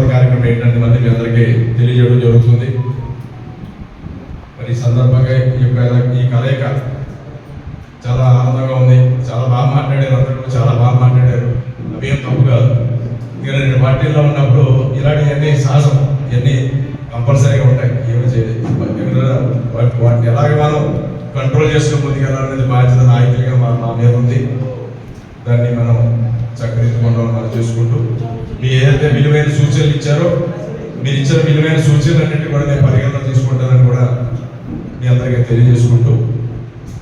స్వాగత కార్యక్రమం ఏంటంటే మళ్ళీ మీ అందరికీ తెలియజేయడం జరుగుతుంది. మరి ఈ సందర్భంగా ఈ యొక్క ఈ కలయిక చాలా ఆనందంగా ఉంది. చాలా బాగా మాట్లాడారు. అందరూ చాలా బాగా మాట్లాడారు. అవి ఏం తప్పు కాదు. ఇక రెండు పార్టీల్లో ఉన్నప్పుడు ఇలాంటివన్నీ సాహసం ఇవన్నీ కంపల్సరీగా ఉంటాయి. ఏమి చేయలేదు. వాటిని ఎలాగ మనం కంట్రోల్ చేసుకుని ముందుకెళ్ళాలనేది బాధ్యత నాయకులుగా మా మా మీద ఉంది. దాన్ని మనం ఏదైతే విలువైన సూచనలు ఇచ్చారో మీరు ఇచ్చిన విలువైన సూచనలు అన్నింటి కూడా నేను పరిగణన తీసుకుంటానని కూడా మీ అందరికీ తెలియజేసుకుంటూ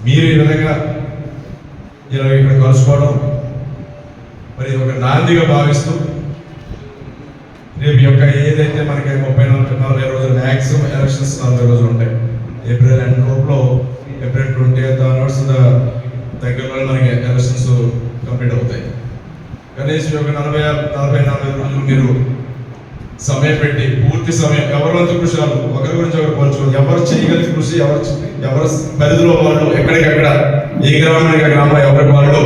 మీరు ఈ విధంగా ఇలా ఇక్కడ కలుసుకోవడం మరి ఇది ఒక నాందిగా భావిస్తూ రేపు యొక్క ఏదైతే మనకి ముప్పై నాలుగు నలభై రోజులు మ్యాక్సిమం ఎలక్షన్స్ నలభై రోజులు ఉంటాయి. ఏప్రిల్ ఎండ్ లోపల ఏప్రిల్ ట్వంటీ ఎయిత్ ఆనర్స్ దగ్గరలో మనకి ఎలక్షన్స్ కంప్లీట్ అవుతాయి. కనీసం ఒక నలభై నలభై నలభై రోజులు మీరు సమయం పెట్టి పూర్తి సమయం ఎవరి వంతు కృషి ఒకరి గురించి ఒకరు పోల్చుకోవాలి ఎవరు చేయగలిగిన కృషి ఎవరు ఎవరి పరిధిలో వాళ్ళు ఎక్కడికక్కడ ఏ గ్రామానికి ఆ గ్రామం ఎవరికి వాళ్ళు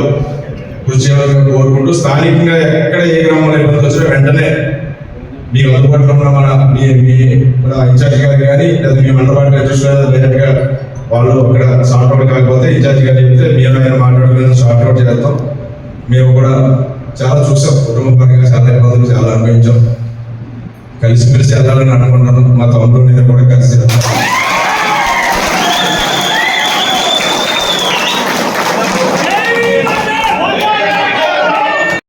కృషి చేయాలని కోరుకుంటూ స్థానికంగా ఎక్కడ ఏ గ్రామంలో ఇబ్బంది వచ్చినా వెంటనే మీకు అందుబాటులో ఉన్న మన మీ మీ ఇన్ఛార్జ్ గారు కానీ లేదా మీ మండపాటి అధ్యక్షులు డైరెక్ట్గా వాళ్ళు అక్కడ సార్ట్ అవుట్ కాకపోతే ఇన్ఛార్జ్ గారు చెప్తే మేము ఆయన మాట్లాడుకుని సార్ట్ అవుట్ చేస్తాం మేము కూడా చాలా చూసాం. కుటుంబ పరంగా చాలా ఇబ్బందులు చాలా అనుభవించాం. కలిసిమెలిసి వెళ్ళాలని అనుకున్నాను. మా తమ్ముడు నేను కూడా కలిసి వెళ్తాను